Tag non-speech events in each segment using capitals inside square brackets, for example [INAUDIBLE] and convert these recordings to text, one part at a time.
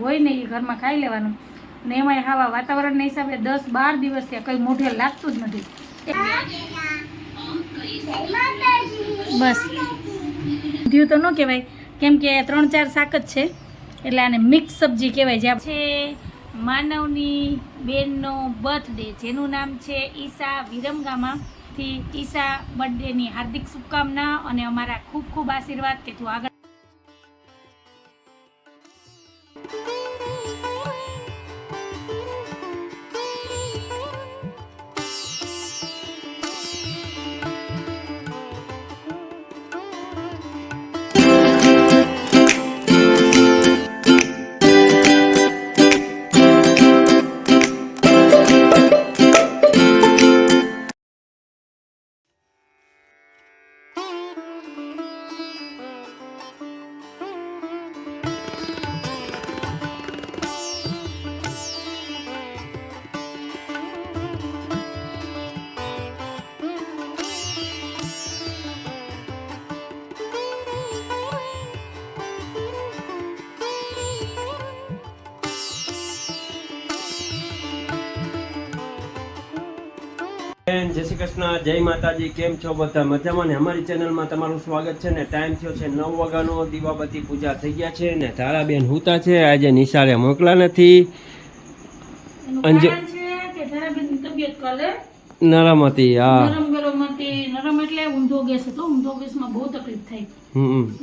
હોય ને એ ઘરમાં ખાઈ લેવાનું. ને એમાંય હાવા વાતાવરણના હિસાબે દસ બાર દિવસ ત્યાં કંઈ મોઢે લાગતું જ નથી. બસ. ધ્યું તો ન કહેવાય. કેમ કે ત્રણ ચાર શાક જ છે. એટલે આને મિક્સ સબ્જી કહેવાય. જે છે માનવની બેનનો બર્થડે જેનું નામ છે ઈશા વિરમગામાથી. ઈશા બર્થડેની હાર્દિક શુભકામના અને અમારા ખૂબ ખૂબ આશીર્વાદ કે તું આગળ બેન, શ્રી કૃષ્ણ જય માતાજી કેમ છો બધા? મજામાં ને? અમારી ચેનલમાં તમારું સ્વાગત છે ને ટાઈમ થયો છે નવ વાગ્યાનો. દીવાબત્તી પૂજા થઈ ગયા છે ને તારાબેન હુતા છે. આજે નિશાળે મોકલા નથી. અંજ- નરમ હતી હા. નરમ એટલે ઊંધો ગેસ હતો. ઊંધો ગેસમાં બહુ તકલીફ થઈ.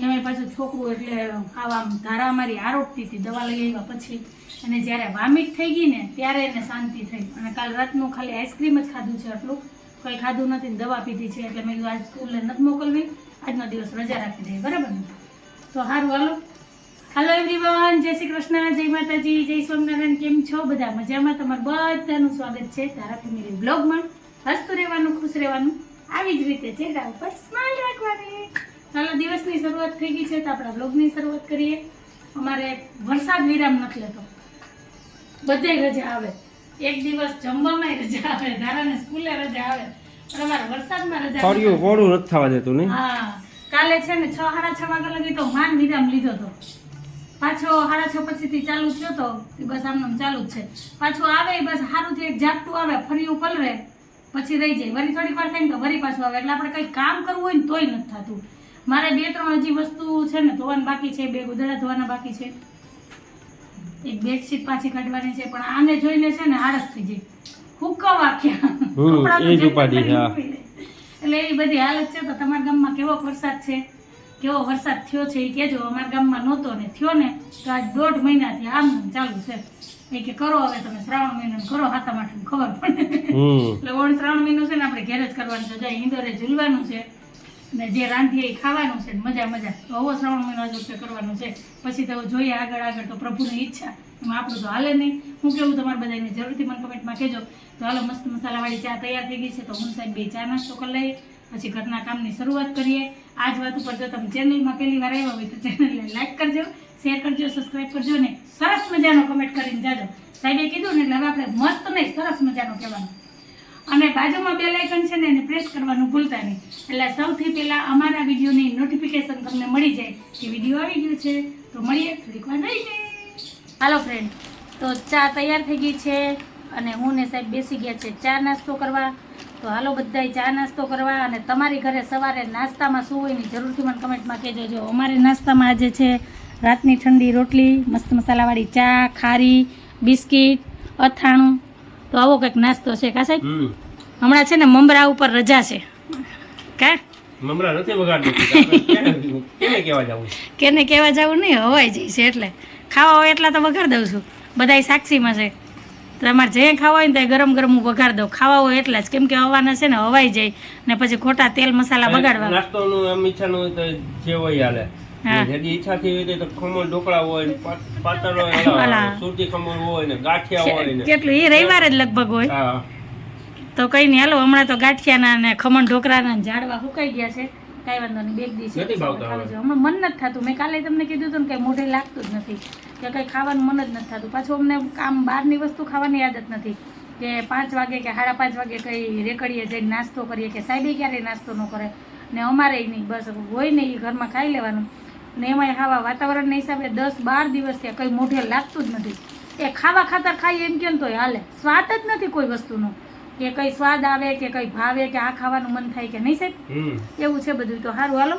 એમાં પાછું છોકરું એટલે આવા ધારા અમારી આરોપતી હતી. દવા લઈ આવ્યા પછી. અને જ્યારે વામિટ થઈ ગઈ ને ત્યારે એને શાંતિ થઈ. અને કાલ રાતનું ખાલી આઈસ્ક્રીમ જ ખાધું છે આટલું. કંઈ ખાધું નથી દવા પીધી છે એટલે મેં આજ સ્કૂલે નથી મોકલવી, આજનો દિવસ રજા રાખી દઈએ, બરાબર ને? તો સારું હાલો. હાલો એવરીવન જય શ્રી કૃષ્ણ, જય માતાજી, જય સ્વામિનારાયણ, કેમ છો? બધા મજામાં? તમારું બધાનું સ્વાગત છે તારા ફેમિલી બ્લોગમાં હસતું રહેવાનું, ખુશ રહેવાનું, આવી જ રીતે ચહેરા ઉપર સ્માઇલ રાખવાની. ચાલો, દિવસની શરૂઆત થઈ ગઈ છે તો આપણા બ્લોગની શરૂઆત કરીએ. અમારે વરસાદ વિરામ નથી લેતો બધે રજા આવે. એક દિવસ જમવામાં રજા આવે ધારાને સ્કૂલે રજા આવે. પણ અમારે વરસાદમાં રજા નથી. ફળું નથી થવા દેતું નહીં હા. કાલે છે ને છ સાડા છ વાગ્યા લગી તો માન વિરામ લીધો હતો પાછો સાડા છ પછીથી ચાલુ થયો તો બસ આમ ચાલુ જ છે. પાછું આવે બસ સારું થી એક ઝાપટું આવે ફર્યું પલરે પછી રહી જાય. વરી થોડીક વાર થાય ને તો વરી પાછું આવે. એટલે આપણે કંઈ કામ કરવું હોય ને તોય નથી થતું. મારે બે ત્રણ હજી વસ્તુ છે ને ધોવાનું બાકી છે બે ગુદડા ધોવાના બાકી છે. એક બેડશીટ પાછી કાઢવાની છે પણ આને જોઈને છે ને આળસ થઈ જાય. હુકવા ક્યાં એ જ. એટલે એવી બધી હાલત છે તો તમારા ગામમાં કેવો વરસાદ છે? કેવો વરસાદ થયો છે એ કહેજો. અમારા ગામમાં નહોતો ને થયો ને તો આજ દોઢ મહિનાથી આમ ચાલુ છે. એ કે કરો હવે તમે શ્રાવણ મહિનો કરો હાથા માટે ખબર પડે. એટલે ઓણ શ્રાવણ મહિનો છે ને આપણે ઘેર જ કરવાનું છે. જાય ઈંદોરે ઝૂલવાનું છે ને જે રાંધીએ એ ખાવાનું છે, મજા મજા. તો આવો શ્રાવણ મહિનો જ કરવાનું છે. પછી તો જોઈએ આગળ આગળ તો પ્રભુની ઈચ્છા. એમાં આપણું તો હાલે નહીં. હું કેવું તમારે બધાને જરૂરથી મને કમેન્ટમાં કહેજો. તો હાલો, મસ્ત મસાલાવાળી ચા તૈયાર થઈ ગઈ છે. તો હું સાહેબ બે ચા નાસ્તો કરી લઈએ. પછી ઘરના કામની શરૂઆત કરીએ. આ જ વાત ઉપર જો તમે ચેનલમાં પહેલી વાર આવ્યા હોય તો ચેનલને લાઈક કરજો શેર કરજો સબસ્ક્રાઈબ કરજો ને સરસ મજાનો કમેન્ટ કરીને જાજો. સાહેબે કીધું ને એટલે હવે આપણે મસ્ત નહીં, સરસ મજાનો કહેવાનું. અને બાજુમાં બે લાઇકન છે ને એને પ્રેસ કરવાનું ભૂલતા નહીં. એટલે સૌથી પહેલાં અમારા વિડીયોની નોટિફિકેશન તમને મળી જાય કે વીડિયો આવી ગયો છે. તો મળીએ, થોડીક વાર રહીને હાલો ફ્રેન્ડ તો ચા તૈયાર થઈ ગઈ છે અને હું ને સાહેબ બેસી ગયા છે ચા નાસ્તો કરવા. તો હાલો બધાય ચા નાસ્તો કરવા અને તમારી ઘરે સવારે નાસ્તામાં શું હોય ને જરૂરથી મને કમેન્ટમાં કહેજો. જો અમારે નાસ્તામાં આજે છે રાતની ઠંડી રોટલી, મસ્ત મસાલાવાળી ચા, ખારી, બિસ્કિટ, અથાણું તો આવો કંઈક નાસ્તો છે કા સાહેબ? હમણાં છે ને મમરા ઉપર રજા છે. કા? મમરા નથી વગાડતી કેને- કહેવા જવું કેને કહેવા જવું નહીં હવાઈ જાય છે એટલે. ખાવા હોય એટલા તો વઘાર દઉં છું. બધાય સાક્ષીમાં છે. તમારે જે ખાવા હોય ને તે ગરમ ગરમ હું વઘાર દઉં. ખાવા હોય એટલા જ. કેમ કે હવાના છે ને હવાઈ જાય. ને પછી ખોટા તેલ મસાલા બગાડવા. નાસ્તોનું આમ ઈચ્છાનું હોય તો જે હોય હાલે. હા. ઈચ્છા થઈ હોય તો ખમણ ઢોકળા હોય પાતળ હોય સુરતી ખમણ હોય ને ગાંઠિયા હોય ને. કેટલું એ રવિવારે જ લગભગ હોય. તો કઈ નહીં હાલો હમણાં તો ગાંઠિયાના ને ખમણ ઢોકળાના ઝાડવા સુકાઈ ગયા છે. કાંઈ વાંધો નહીં બે દિવસ હમણાં મન નથી થતું. મેં કાલે તમને કીધું હતું ને કંઈ મોઢે લાગતું જ નથી. કે કંઈ ખાવાનું મન જ નથી થતું. પાછું અમને આમ બહારની વસ્તુ ખાવાની આદત નથી. કે પાંચ વાગે કે સાડા પાંચ વાગે કંઈ રેકડીએ જઈને નાસ્તો કરીએ કે સાહેબે ક્યારેય નાસ્તો ન કરે. ને અમારે નહીં બસ હોય નહીં એ ઘરમાં ખાઈ લેવાનું. અને એમાંય ખાવા વાતાવરણના હિસાબે દસ બાર દિવસ ત્યાં કંઈ મોઢે લાગતું જ નથી. એ ખાવા ખાતર ખાઈ એમ કેમ તોય હાલે. સ્વાદ જ નથી કોઈ વસ્તુનો. કે કંઈ સ્વાદ આવે કે કંઈ ભાવે કે આ ખાવાનું મન થાય કે નહીં સાહેબ? એવું છે બધું તો સારું. હાલો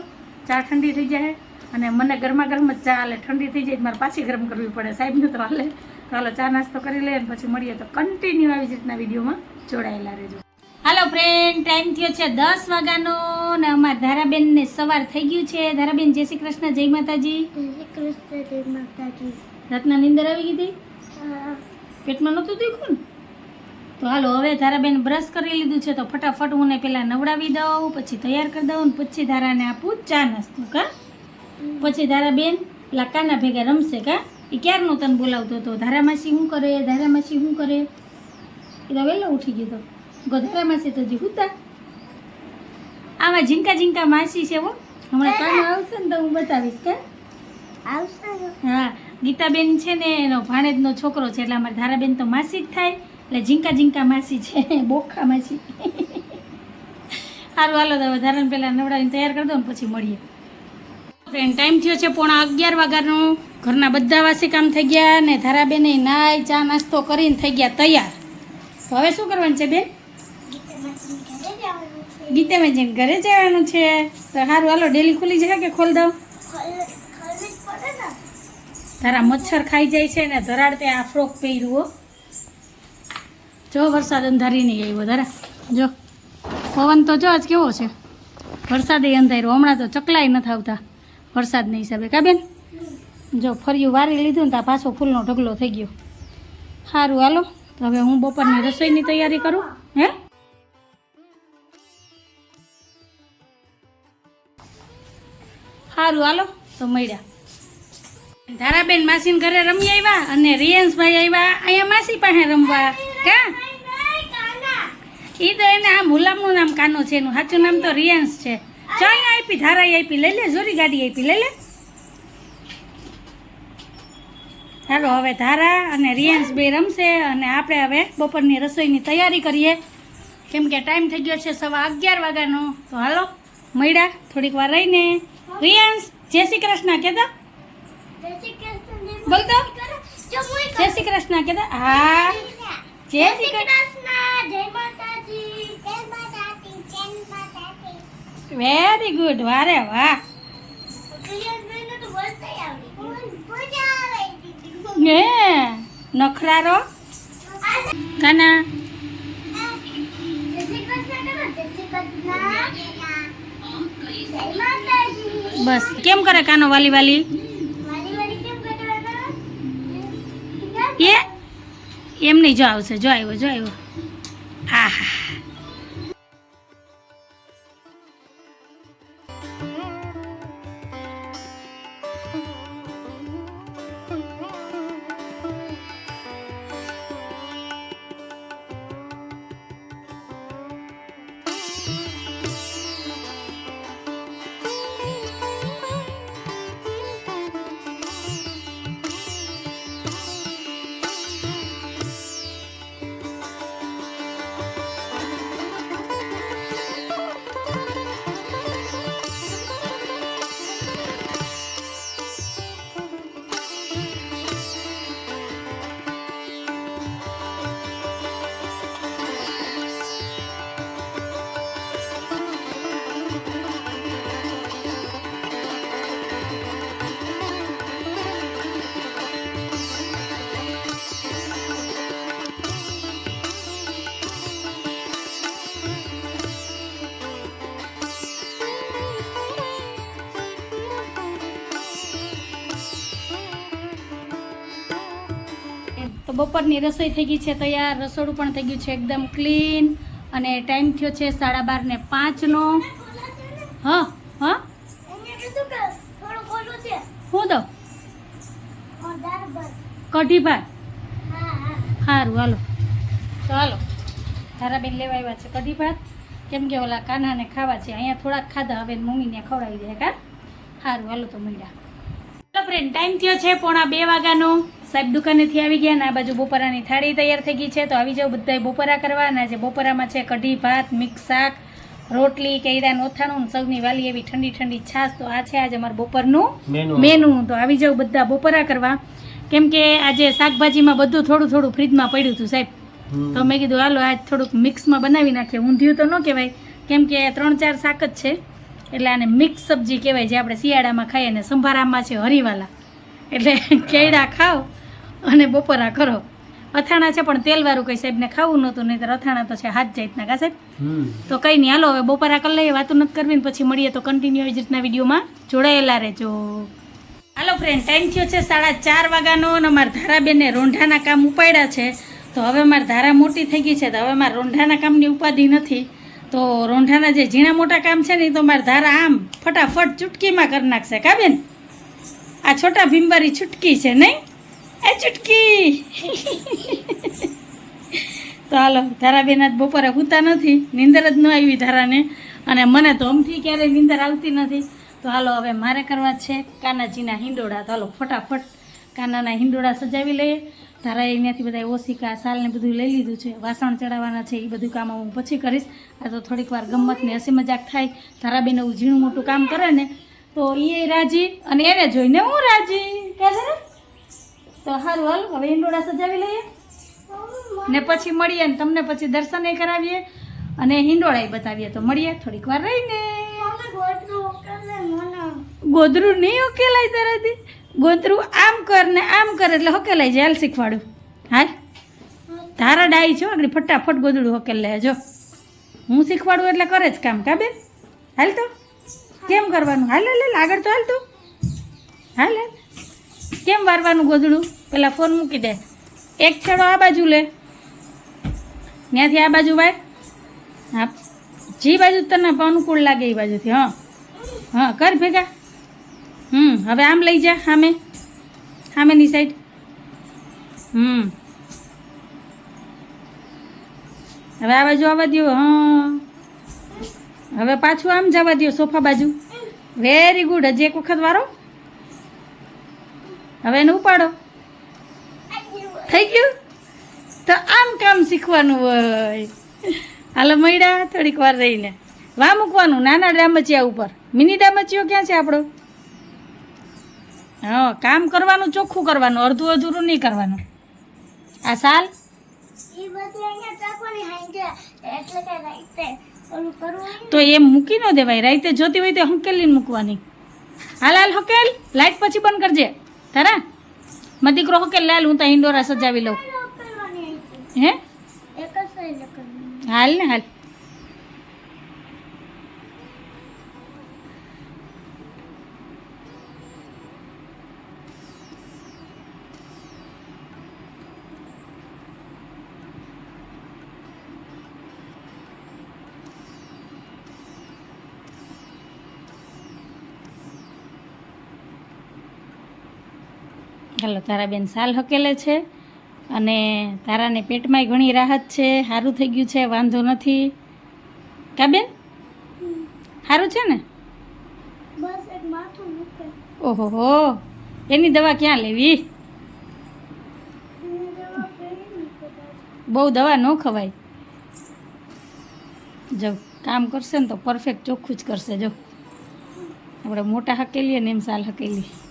ચા ઠંડી થઈ જાય અને મને ગરમા ગરમ જ ચા હાલે. ઠંડી થઈ જાય મારે પાછી ગરમ કરવી પડે સાહેબને તો હાલે. તો હાલો ચા નાસ્તો કરી લઈએ પછી મળીએ. તો કન્ટિન્યુ આવી જ રીતના વિડીયોમાં જોડાયેલા રહેજો. હાલો ફ્રેન્ડ ટાઈમ થયો છે દસ વાગ્યાનો ને અમારા ધારાબેનને સવાર થઈ ગયું છે. ધારાબેન જય શ્રી કૃષ્ણ જય માતાજી. રાતના નીંદર આવી ગઈ પેટમાં નહોતું દુખ્યું ને તો હાલો હવે ધારાબેન બ્રશ કરી લીધું છે તો ફટાફટ હું ને પહેલાં નવડાવી દઉં પછી તૈયાર કરી દઉં ને પછી ધારાને આપું ચા નાસ્તો કા? પછી ધારાબેન પેલા કાના ભેગા રમશે કા? એ ક્યારનું તને બોલાવતો હતો? ધારામાસી શું કરે? ધારામાસી શું કરે? એ તો વહેલો ઉઠી ગયો તો. ગો માસી તો જીવતા હુતા. આમાં ઝીંકા ઝીંકા માસી છે હો. હમણાં કામ આવશે ને તો હું બતાવીશ કે? હા ગીતાબેન છે ને એનો ભાણેજનો છોકરો છે એટલે અમારે ધારાબેન તો માસી જ થાય. એટલે ઝીંકા ઝીંકા માસી છે બોખા માસી. સારું હાલો તો ધારણ ધારાને પહેલાં નવડાવીને તૈયાર કરી દો ને પછી મળીએ. ફ્રેન્ડ ટાઈમ થયો છે પોણા અગિયાર વાગ્યાનો. ઘરના બધા વાસી કામ થઈ ગયા ને ધારાબેને નાય ચા નાસ્તો કરીને થઈ ગયા તૈયાર. તો હવે શું કરવાનું છે બેન? ગીતામાં જઈને ઘરે જવાનું છે, તો સારું હાલો, ડેલી ખુલી જશે કે ખોલ દઉં? તારા મચ્છર ખાઈ જાય છે ને, ધરાડ તે આ ફ્રોક પહેર્યું જો, વરસાદ અંધારી નહીં આવ્યો, ધરા. જો, પવન તો જો આજ કેવો છે. વરસાદે અંધાર્યો હમણાં તો ચકલાય નથી આવતા, વરસાદના હિસાબે. કા બેન? જો, ફર્યું, વારી લીધું ને ત્યાં પાછો ફૂલનો ઢગલો થઈ ગયો. સારું હાલો, તો હવે હું બપોરની રસોઈની તૈયારી કરું, હે? સારું હાલો, તો મળ્યા. ધારાબેન માસીને ઘરે રમી આવ્યા અને રિયાંશભાઈ આવ્યા, અહીંયા માસી પાસે રમવા. કા ઈ તો એને આ મુલામનું નામ કાનો છે, એનું સાચું નામ તો રિયાંશ છે. ચાઈ આપી ધારા આપી, લઈ લે, જોરી ગાડી આપી, લઈ લે. ચાલો હવે ધારા અને રિયન્સ બે રમશે અને આપણે હવે બપોરની રસોઈની તૈયારી કરીએ. કેમ કે ટાઈમ થઈ ગયો છે સવા અગિયાર વાગ્યાનો. તો હાલો, મળ્યા, થોડીક વાર રહીને. રિયાંશ જય શ્રી કૃષ્ણ, કેતા? બોલ તો જય શ્રી કૃષ્ણ, કેતા? હા. જય શ્રી કૃષ્ણ. વેરી ગુડ વારે, વાહ. નખરારો? કાના? બસ. કેમ કરે કાનો વાલી વાલી? એ? એમ નહીં જો આવશે જો આવ્યો જો આવ્યો. બપોરની રસોઈ થઈ ગઈ છે, તૈયાર. રસોડું પણ થઈ ગયું છે એકદમ ક્લીન અને ટાઈમ થયો છે સાડા બાર ને પાંચનો. હા હા? હું તો કઢી ભાત. સારું હાલો. તો હાલો તારાબેન લેવા આવ્યા છે કઢી ભાત. કેમ કે ઓલા કાનાને ખાવા છે. અહીંયા થોડાક ખાધા, હવે મમ્મીને ખવડાવી દે, કા? સારું હાલો તો મળ્યા ફ્રેન્ડ ટાઈમ થયો છે પોણા બે વાગ્યાનો. સાહેબ દુકાનેથી આવી ગયા ને આ બાજુ બપોરાની થાળી તૈયાર થઈ ગઈ છે. તો આવી જાઓ બધા બપોરા કરવાના આજે બપોરામાં છે કઢી ભાત મિક્સ શાક રોટલી કેળાનું ઓથાણું ને સૌની વાલી એવી ઠંડી ઠંડી છાશ. તો આ છે આજે અમારું બપોરનું મેનુ. તો આવી જાઓ બધા બપોરા કરવા. કેમ કે આજે શાકભાજીમાં બધું થોડું થોડું ફ્રીજમાં પડ્યું હતું સાહેબ. તો મેં કીધું હાલો આજ થોડુંક મિક્સમાં બનાવી નાખીએ. ઊંધિયું તો ન કહેવાય. કેમ કે ત્રણ ચાર શાક જ છે. એટલે આને મિક્સ સબ્જી કહેવાય જે આપણે શિયાળામાં ખાઈએ અને સંભારામાં છે હરીવાલા. એટલે [LAUGHS] કેળા ખાઓ અને બપોરા કરો. અથાણા છે પણ તેલવાળું કંઈ સાહેબને ખાવું નહોતું નહીં અથાણા તો છે હાથ જાતના કા સાહેબ. તો કંઈ નહીં હાલો હવે બપોરા કરી લઈએ વાતું નથી કરવી ને પછી મળીએ તો કન્ટિન્યુ જ રીતના વિડીયોમાં જોડાયેલા રહેજો. હાલો ફ્રેન્ડ ટાઈમ થયો છે સાડા ચાર વાગ્યાનો અને અમારા ધારાબેનને રોંઢાના કામ ઉપાડ્યા છે. તો હવે મારી ધારા મોટી થઈ ગઈ છે તો હવે મારા રોંઢાના કામની ઉપાધિ નથી. તો રોંઢાના જે ઝીણા મોટા કામ છે ને એ તો મારા ધારા આમ ફટાફટ ચૂટકીમાં કરી નાખશે કાબેન આ છોટા ભીમવારી છૂટકી છે નહીં? એ ચૂટકી. તો હાલો, ધારાબેન આજ બપોરે સૂતા નથી, નીંદર જ ન આવી ધારાને. અને મને તો અમથી ક્યારેય નીંદર આવતી નથી. તો હાલો, હવે મારે કરવા છે કાનાજીના હિંડોળા. તો હાલો, ફટાફટ કાનાના હિંડોળા સજાવી લઈએ. ધારા અહીંયાથી બધા ઓસિકા સાલને બધું લઈ લીધું છે. વાસણ ચડાવવાના છે, એ બધું કામ હું પછી કરીશ. આ તો થોડીક વાર ગમતને હસી મજાક થાય. ધારાબેન એવું ઝીણું મોટું કામ કરે ને, તો એ રાજી અને એને જોઈને હું રાજી. કહે છે? તો સારું હાલ હવે હિંડોળા સજાવી લઈએ. ને પછી મળીએ ને તમને પછી દર્શન કરાવીએ. અને હિંડોળા બતાવીએ. તો મળીએ થોડીક વાર રહીને. ગોદરું નહીં ઉકેલાય તારાથી ગોદરું આમ કર ને આમ કર એટલે હકેલાઈ જાય હાલ શીખવાડું. હાલ. તારા ડાઈ છો આગળ ફટાફટ ગોદડું હકેલ લે જો. હું શીખવાડું એટલે કરે જ કામ કા બેન? હાલ તો. કેમ કરવાનું? હાલ હાલ હાલ આગળ તો હાલ તું. હાલ હાલ. કેમ વારવાનું ગોદડું? પેલા ફોન મૂકી દે. એક છેડો આ બાજુ લે. ત્યાંથી આ બાજુ વાર હા. જે બાજુ તને અનુકૂળ લાગે એ બાજુથી, હા. હા, કર ભેગા. હમ, હવે આમ લઈ જા સામે સામેની સાઈડ હમ. હવે આ બાજુ આવવા દો હા. હવે પાછું આમ જવા દો સોફા બાજુ. વેરી ગુડ હજી એક વખત વારો. હવે એને ઉપાડો. થઈ ગયું? તો આમ કામ શીખવાનું હોય. હાલો મૈડા થોડીક વાર રહીને. વા મૂકવાનું નાના ડામચિયા ઉપર. મિની ડામચિયો ક્યાં છે આપણો? હા કામ કરવાનું ચોખ્ખું કરવાનું અડધું અધૂરું નહીં કરવાનું. આ સાલ? તો એમ મૂકી ન દેવાય. રાઈતે જોતી હોય તે હંકેલીને મૂકવાની. હાલ હાલ હકેલ. લાઈટ પછી બંધ કરજે. તારા? માં દીકરો કે લાલ હું તો ઇન્ડોરા સજાવી લઉં. હે? હાલ ને હાલ. ચાલો તારાબેન સાલ હકેલે છે અને તારાને પેટમાંય ઘણી રાહત છે. સારું થઈ ગયું છે વાંધો નથી. કાબેન સારું છે ને? ઓહો હો એની દવા ક્યાં લેવી? બહુ દવા ન ખવાય. જો કામ કરશે ને તો પરફેક્ટ ચોખ્ખું જ કરશે જો. આપણે મોટા હકેલીએ ને એમ સાલ હકેલી.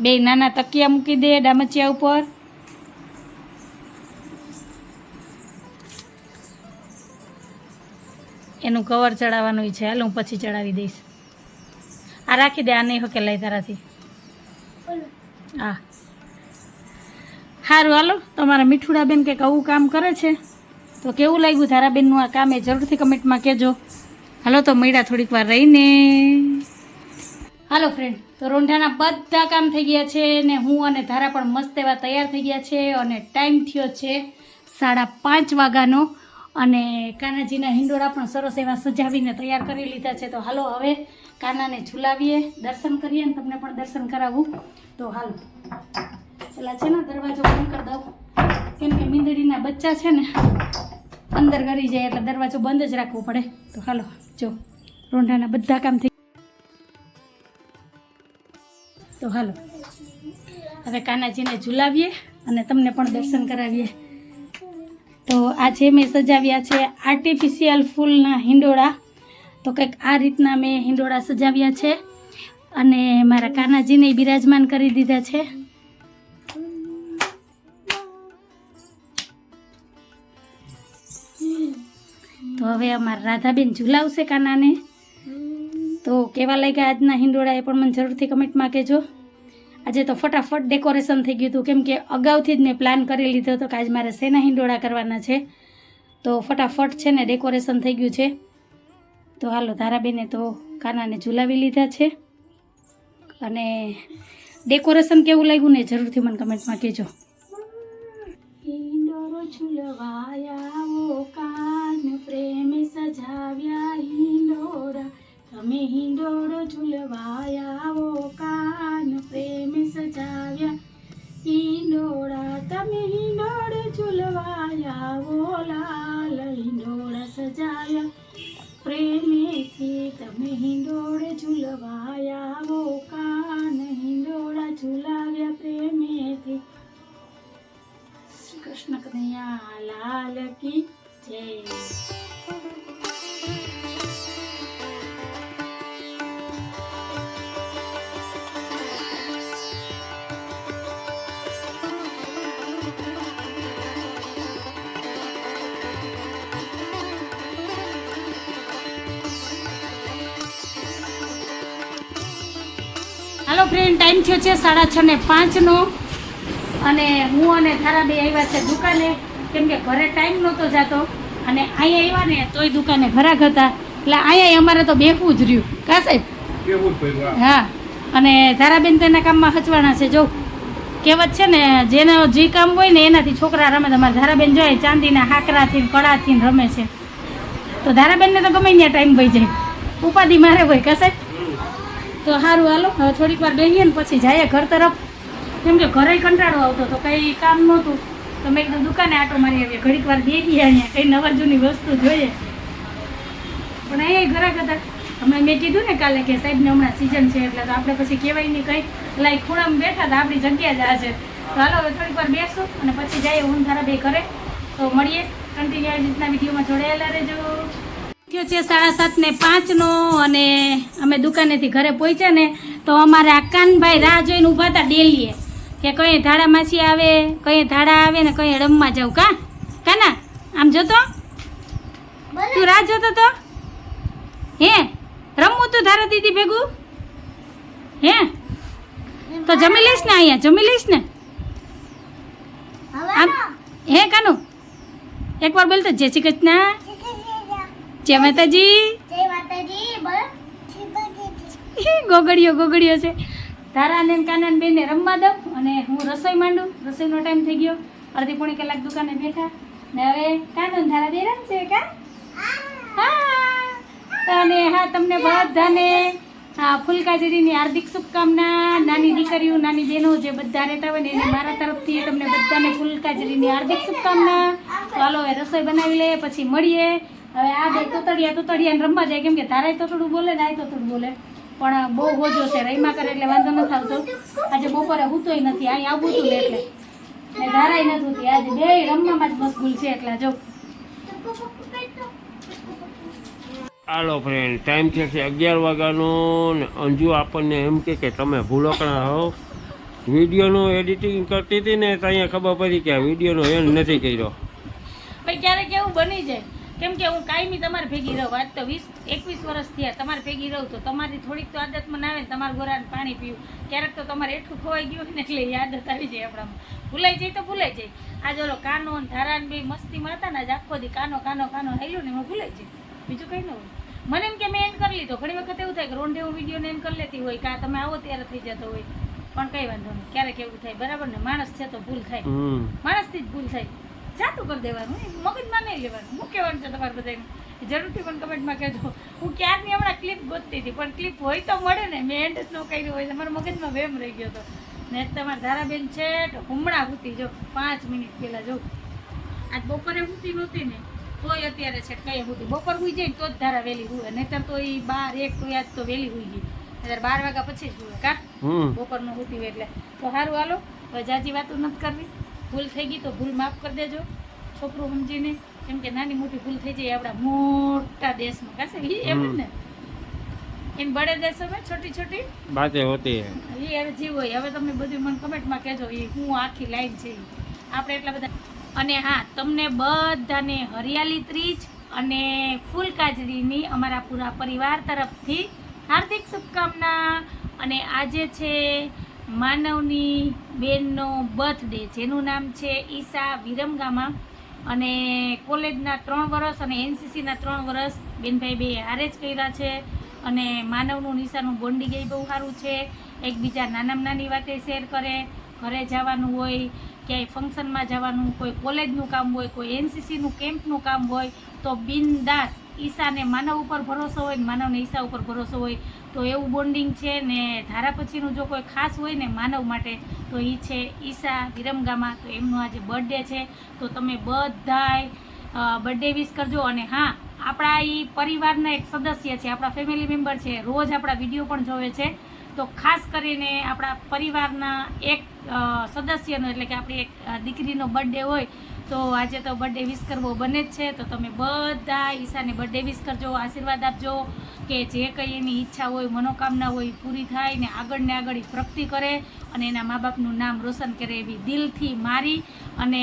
બે નાના તકિયા મૂકી દે ડામચિયા ઉપર. એનું કવર ચડાવવાનું છે. હાલ, હું પછી ચડાવી દઈશ. આ રાખી દે, આ નહીં હકેલાય તારાથી. હા. સારું હાલો. તમારા મીઠુડા બેન કંઈક આવું કામ કરે છે? તો કેવું લાગ્યું તારાબેનનું આ કામ? એ જરૂરથી કમેન્ટમાં કહેજો. હાલો, તો મળ્યા થોડીક વાર રહીને. હાલો ફ્રેન્ડ તો રોંઢાના બધા કામ થઈ ગયા છે ને હું અને ધારા પણ મસ્ત એવા તૈયાર થઈ ગયા છે અને ટાઈમ થયો છે સાડા પાંચ વાગ્યાનો અને કાનાજીના હિંડોળા પણ સરસ એવા સજાવીને તૈયાર કરી લીધા છે. તો હાલો હવે કાનાને ઝુલાવીએ, દર્શન કરીએ ને તમને પણ દર્શન કરાવું. તો હાલો, પેલા છે ને દરવાજો બંધ કરી દઉં. કેમ કે મીંદડીના બચ્ચા છે ને, અંદર કરી જાય એટલે દરવાજો બંધ જ રાખવો પડે. તો હાલો, જો, રોંઢાના બધા કામ થઈ તો હાલો. હવે કાનાજીને ઝુલાવીએ અને તમને પણ દર્શન કરાવીએ. તો આજે મેં સજાવ્યા છે આર્ટિફિશિયલ ફૂલના હિંડોળા, તો કંઈક આ રીતના મેં હિંડોળા સજાવ્યા છે અને મારા કાનાજીને બિરાજમાન કરી દીધા છે. તો હવે અમારા રાધાબેન ઝુલાવશે કાનાને. તો કેવા લાગ્યા આજના હિંડોળા એ પણ મને જરૂરથી કમેન્ટમાં કહેજો. આજે તો ફટાફટ ડેકોરેશન થઈ ગયું હતું. કેમ કે અગાઉથી જ મેં પ્લાન કરી લીધો હતો કે આજ મારે શેના હિંડોળા કરવાના છે. તો ફટાફટ છે ને ડેકોરેશન થઈ ગયું છે. તો હાલો ધારાબેને તો કાનાને ઝુલાવી લીધા છે. અને ડેકોરેશન કેવું લાગ્યું ને જરૂરથી મને કમેન્ટમાં કહેજો. ઝુલવાયા કાન પ્રેમે સજાવ્યા હિંડોરા તમે હિંડોળો ઝુલવાયા કાન પ્રેમ સજાવ્યા. હિંડોળા, તમે હિંડોળે ઝુલવાયા લાલ હિંડોળા સજાવ્યા. પ્રેમેથી તમે હિંડોળે ઝુલવાયા કાન હિંડોળા ઝુલાવ્યા પ્રેમેથી. શ્રી કૃષ્ણ કનૈયા, લાલ કી જય. હાલો ફ્રેન્ડ ટાઈમ થયો છે સાડા છ ને પાંચનો અને હું અને તારા બે આવ્યા છે દુકાને. કેમ કે ઘરે ટાઈમ નહોતો જતો. અને અહીંયા આવ્યા ને તોય દુકાને ઘરાક હતા. એટલે અહીંયા અમારે તો બેહવું જ રહ્યું. કા સાહેબ? હા. અને ધારાબેન તો એના કામમાં હચવાના છે. જો કહેવત છે ને જેનો જે કામ હોય ને એનાથી છોકરા રમે. તમારે ધારાબેન જોઈએ ચાંદીના હાકરાથી કળાથી રમે છે. તો ધારાબેનને તો ગમે ત્યાં ટાઈમ વહી જાય. ઉપાધિ મારે હોય કા સાહેબ? તો સારું હાલો. હવે થોડીક વાર બેહીએ ને પછી જઈએ ઘર તરફ. કેમ કે ઘરે કંટાળો આવતો તો કંઈ કામ નહોતું. તો મેં કીધું, દુકાને આટો મારી આવીએ. ઘડીક વાર બેહીએ અહીંયા, કંઈ નવા જૂની વસ્તુ જોઈએ. પણ અહીંયા ઘરાક હતા હમણાં મેં કીધું ને કાલે કે સાહેબને હમણાં સિઝન છે એટલે તો આપણે પછી કહેવાય નહીં કંઈ. લાઈ ખૂણામાં બેઠા હતા આપણી જગ્યા જ આ છે. તો હાલો, હવે થોડીક વાર બેસું અને પછી જઈએ હું ધારા બે ઘરે. તો મળીએ. કન્ટિન્યુ આવી રીતના વિડીયોમાં જોડાયેલા રહેજો. થયો છે સાડા સાત ને પાંચનો અને અમે દુકાનેથી ઘરે પહોંચ્યા ને તો અમારે આકાનભાઈ કાનભાઈ રાહ જોઈને ઊભા હતા ડેલીએ. કે કઈ ધાડા માસી આવે કઈ ધાડા આવે ને કઈ રમવા જાવ કા? કાના આમ જોતો? તું રાહ જોતો તો? હે? રમવું તું ધારા દીદી ભેગું? હે? તો જમી લઈશ ને અહીંયા જમી લઈશ ને? આમ હે કાનું? એકવાર બોલ તો જય શ્રી કૃષ્ણ. જય માતાજી. ગોગડીઓ ગોગડીઓ છે. તારા ને કાનન બેને રમવા દઉં અને હું રસોઈ માંડું. રસોઈનો ટાઈમ થઈ ગયો. અડધી પોણી કલાક દુકાને બેઠા. ને હવે કાનન તારા બે રમશે કા? હા. અને હા તમને બધાને હા ફૂલકાજરીની હાર્દિક શુભકામના. નાની દીકરીઓ નાની બહેનો જે બધા રહેતા હોય ને એને મારા તરફથી તમને બધાને ફૂલકાજરીની હાર્દિક શુભકામના. ચાલો હવે રસોઈ બનાવી લઈએ પછી મળીએ. હવે આ બે તોતડિયા તોતડિયા રમવા જાય. કેમ કે તારાય તોતડું બોલે ને આય તોતડું બોલે. પણ બહુ હોજો છે. રહીમાં કરે એટલે વાંધો નથી આવતો આજે બપોરે હુતોય નથી. અહીં આવું હતું એટલે. ને ધારાય નથી હોતી. આજે બે રમવામાં જ મશગુલ છે. એટલે જો. હાલો ફ્રેન્ડ ટાઈમ છે કે અગિયાર વાગ્યાનો ને અંજુ આપણને એમ કે કે તમે ભૂલોકણા હો. વિડીયોનું એડિટિંગ કરતી હતી ને તો અહીંયા ખબર પડી કે આ વિડીયોનો એન્ડ નથી કર્યો. ભાઈ ક્યારેક એવું બની જાય. કેમ કે હું કાયમી તમારે ભેગી રહું. આજ તો વીસ એકવીસ વર્ષ થયા. તમારે ભેગી રહું તો તમારી થોડીક તો આદતમાં આવે ને તમારા ગોરાને પાણી પીવું. ક્યારેક તો તમારે એટલું ખોવાઈ ગયું ને એટલે એ આદત આવી જાય આપણામાં. ભૂલાઈ જાય તો ભૂલાઈ જાય. આજે ઓલો કાનો ને ધારા ને બે મસ્તીમાં હતા ને આજે આખો દી કાનો કાનો કાનો હેલું ને એમાં ભૂલાઈ જાય. બીજું કંઈ ન હોય. મને એમ કે મેં એન્ડ કરી લીધો. ઘણી વખત એવું થાય કે રોંઢે હું વિડીયોને એન્ડ કરી લેતી હોય કાં તમે આવો ત્યારે થઈ જતો હોય. પણ કંઈ વાંધો નહીં. ક્યારેક એવું થાય. બરાબર ને? માણસ છે તો ભૂલ થાય. માણસથી જ ભૂલ થાય. જાતું કરી દેવાનું મગજમાં નહીં લેવાનું હું કહેવાનું છે તમારે બધાને? જરૂરથી પણ કમેન્ટમાં કહેજો. હું ક્યારની હમણાં ક્લિપ ગોતતી હતી પણ ક્લિપ હોય તો મળે ને. મેં એન્ડ જ ન કર્યું હોય મારા મગજમાં વેમ રહી ગયો હતો. ને તમારા ધારાબેન છે હમણાં હુતી જો પાંચ મિનિટ પહેલાં જો. આજ બપોરે હુતી નહોતી ને તોય અત્યારે છે કઈ હુતી. બપોર હોઈ જાય તો જ ધારા વહેલી હોય નહીતર તો એ બાર એક તો યાદ તો વહેલી હોઈ ગઈ. અત્યારે બાર વાગ્યા પછી જ હોય કા? બપોરનું હુતી હોય એટલે. તો સારું હાલો. જાજી વાતો નથી કરવી. ભૂલ થઈ ગઈ તો ભૂલ માફ કરી દેજો. છોકરું સમજીને કેમ કે નાની મોટી ભૂલ થઈ જાય આપણા મોટા દેશમાં. કાશે એમ ને. એમ બડે દેશોમાં છોટી છોટી? બાતે હોતી હે. એ હવે જીવો હવે તમે બધું મને કમેન્ટમાં કહેજો એ હું આખી લાઈન છે આપણે એટલા બધા અને હા તમને બધાને હરિયાળી ત્રીજ અને ફૂલ કાજરીની અમારા પૂરા પરિવાર તરફથી હાર્દિક શુભકામના. અને આજે છે માનવની બેનનો બર્થડે જેનું નામ છે ઈશા વિરમગામા. અને કોલેજના ત્રણ વર્ષ અને એનસીસીના ત્રણ વર્ષ બેનભાઈ બે હારે જ કર્યા છે. અને માનવનું નિશાનું બોન્ડિંગ એ બહુ સારું છે. એકબીજા નાનામાં નાની વાતે શેર કરે. ઘરે જવાનું હોય, ક્યાંય ફંક્શનમાં જવાનું કોઈ કોલેજનું કામ હોય, કોઈ એનસીસીનું કેમ્પનું કામ હોય, તો બિનદાસ ઈશાને માનવ ઉપર ભરોસો હોય ને માનવને ઈશા ઉપર ભરોસો હોય, તો એવું બોન્ડિંગ છે ને ધારા પછીનું જો કોઈ ખાસ હોય ને માનવ માટે, તો એ છે ઈશા વિરમગામા. તો એમનો આજે બર્થડે છે. તો તમે બધાય બર્થડે વિશ કરજો અને હા, આપણા એ પરિવારના એક સદસ્ય છે, આપણા ફેમિલી મેમ્બર છે, રોજ આપણા વીડિયો પણ જોવે છે. તો ખાસ કરીને આપણા પરિવારના એક સદસ્યનો એટલે કે આપણી એક દીકરીનો બર્થડે હોય તો આજે તો બર્થડે વિશ કરવો બને જ છે. તો તમે બધા ઈશાને બર્થડે વિશ કરજો, આશીર્વાદ આપજો કે જે કંઈ એની ઈચ્છા હોય, મનોકામના હોય, એ પૂરી થાય ને આગળ ને આગળ પ્રગતિ કરે અને એના મા બાપનું નામ રોશન કરે એવી દિલથી મારી અને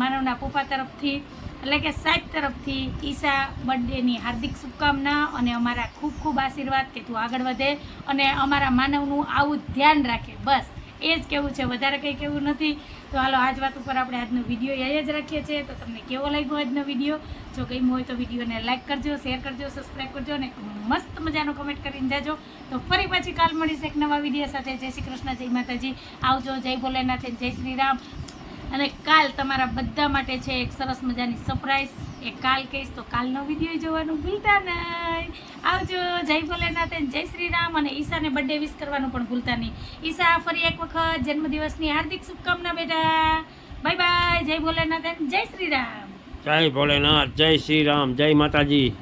માનવના પપ્પા તરફથી એટલે કે સાહેબ તરફથી ઈશા બર્થડેની હાર્દિક શુભકામના અને અમારા ખૂબ ખૂબ આશીર્વાદ કે તું આગળ વધે અને અમારા માનવનું આવું ધ્યાન રાખે. બસ. એ જ કેવું છે. વધારે કંઈ કેવું નથી. તો હાલો, આજ વાત ઉપર આપણે આજનો વીડિયો અહીંયા જ રાખીએ છીએ. તો તમને કેવો લાગ્યો આજનો વીડિયો? જો ગમ્યો હોય તો વિડીયોને લાઈક કરજો, શેર કરજો, સબસ્ક્રાઈબ કરજો અને મસ્ત મજાનો કમેન્ટ કરીને જાજો. તો ફરી પાછી કાલ મળીશ એક નવા વીડિયો સાથે. જય શ્રી કૃષ્ણ, જય માતાજી. આવજો, જય ભોલેનાથ, જય શ્રી રામ. અને કાલ તમારા બધા માટે છે એક સરસ મજાની સરપ્રાઈઝ એ કાલ કહીશ તો કાલનો વીડિયો જોવાનું ભૂલતા નહીં. આવજો, જય ભોલેનાથ, જય શ્રી રામ અને ઈશાને બર્થડે વિશ કરવાનું પણ ભૂલતા નહીં. ઈશા, ફરી એક વખત જન્મદિવસની હાર્દિક શુભકામના બેટા. બાય બાય જય ભોલેનાથ, જય શ્રી રામ જય ભોલેનાથ, જય શ્રી રામ જય માતાજી.